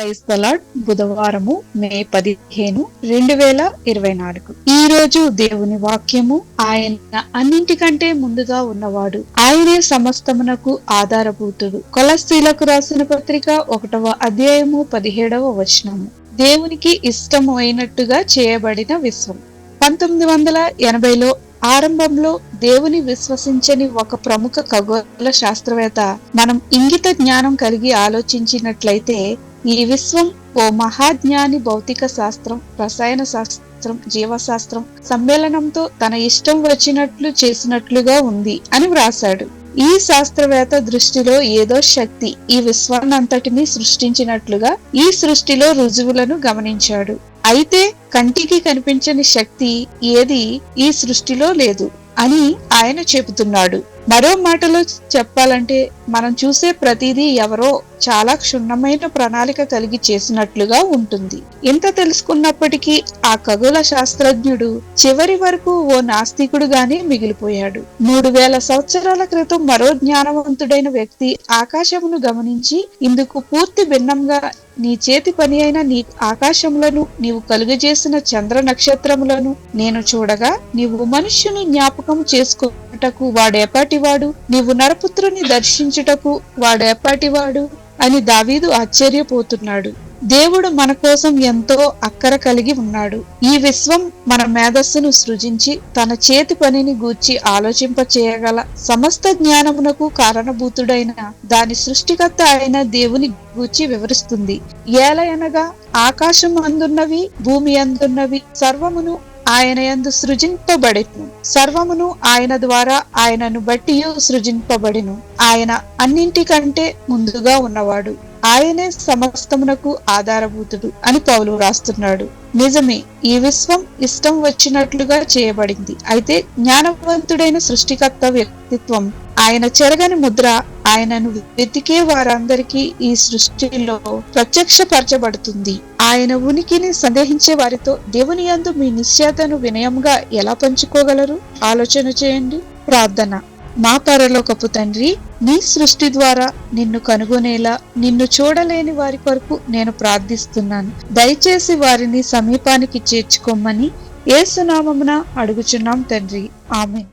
క్రైస్తలాడ్ బుధవారము మే పదిహేను రెండు వేల ఇరవై నాలుగు. ఈ రోజు దేవుని వాక్యము ఆయన అన్నింటికంటే ముందుగా ఉన్నవాడు. ఆయనే సమస్తమునకు ఆధారభూతుడు. కొలస్తీలకు రాసిన పత్రిక ఒకటవ అధ్యాయము పదిహేడవ వచనము. దేవునికి ఇష్టము అయినట్టుగా చేయబడిన విశ్వం. పంతొమ్మిది వందల ఎనభైలో ఆరంభంలో దేవుని విశ్వసించని ఒక ప్రముఖ ఖగోళ శాస్త్రవేత్త మనం ఇంగిత జ్ఞానం కలిగి ఆలోచించినట్లయితే ఈ విశ్వం ఓ మహాజ్ఞాని భౌతిక శాస్త్రం రసాయన శాస్త్రం జీవశాస్త్రం సమ్మేళనంతో తన ఇష్టం వచ్చినట్లు చేసినట్లుగా ఉంది అని వ్రాశాడు. ఈ శాస్త్రవేత్త దృష్టిలో ఏదో శక్తి ఈ విశ్వాన్నంతటిని సృష్టించినట్లుగా ఈ సృష్టిలో రుజువులను గమనించాడు. అయితే కంటికి కనిపించని శక్తి ఏది ఈ సృష్టిలో లేదు అని ఆయన చెబుతున్నాడు. మరో మాటలో చెప్పాలంటే మనం చూసే ప్రతిదీ ఎవరో చాలా క్షుణ్ణమైన ప్రణాళిక కలిగి చేసినట్లుగా ఉంటుంది. ఇంత తెలుసుకున్నప్పటికీ ఆ ఖగోళ శాస్త్రజ్ఞుడు చివరి వరకు ఓ నాస్తికుడుగానే మిగిలిపోయాడు. మూడు వేల సంవత్సరాల క్రితం మరో జ్ఞానవంతుడైన వ్యక్తి ఆకాశమును గమనించి ఇందుకు పూర్తి భిన్నంగా నీ చేతి పని అయిన నీ ఆకాశములను నీవు కలుగజేసిన చంద్ర నక్షత్రములను నేను చూడగా నీవు మనుష్యుని జ్ఞాపకం చేసుకో చేయుటకు వాడేపాటివాడు నీవు నరపుత్రుని దర్శించుటకు వాడేపాటివాడు అని దావీదు ఆశ్చర్యపోతున్నాడు. దేవుడు మన కోసం ఎంతో అక్కర కలిగి ఉన్నాడు. ఈ విశ్వం మన మేధస్సును సృజించి తన చేతి పనిని గూర్చి ఆలోచింప చేయగల సమస్త జ్ఞానమునకు కారణభూతుడైన దాని సృష్టికర్త అయిన దేవుని గూర్చి వివరిస్తుంది. ఏలయనగా ఆకాశం అందున్నవి భూమి అందున్నవి సర్వమును ఆయన యందు సృజింపబడిను. సర్వమును ఆయన ద్వారా ఆయనను బట్టి సృజింపబడిను. ఆయన అన్నింటికంటే ముందుగా ఉన్నవాడు. ఆయనే సమస్తమునకు ఆధారభూతుడు అని పౌలు రాస్తున్నాడు. నిజమే ఈ విశ్వం ఇష్టం వచ్చినట్లుగా చేయబడింది. అయితే జ్ఞానవంతుడైన సృష్టికర్త వ్యక్తిత్వం ఆయన చెరగని ముద్ర ఆయనను వెతికే వారందరికీ ఈ సృష్టిలో ప్రత్యక్షపరచబడుతుంది. ఆయన ఉనికిని సందేహించే వారితో దేవుని యందు మీ నిశ్చేతను వినయంగా ఎలా పంచుకోగలరు? ఆలోచన చేయండి. ప్రార్థన. మా పరలోకపు తండ్రి నీ సృష్టి ద్వారా నిన్ను కనుగొనేలా నిన్ను చూడలేని వారి కొరకు నేను ప్రార్థిస్తున్నాను. దయచేసి వారిని సమీపానికి చేర్చుకోమని ఏసునామమున అడుగుచున్నాం తండ్రి. ఆమె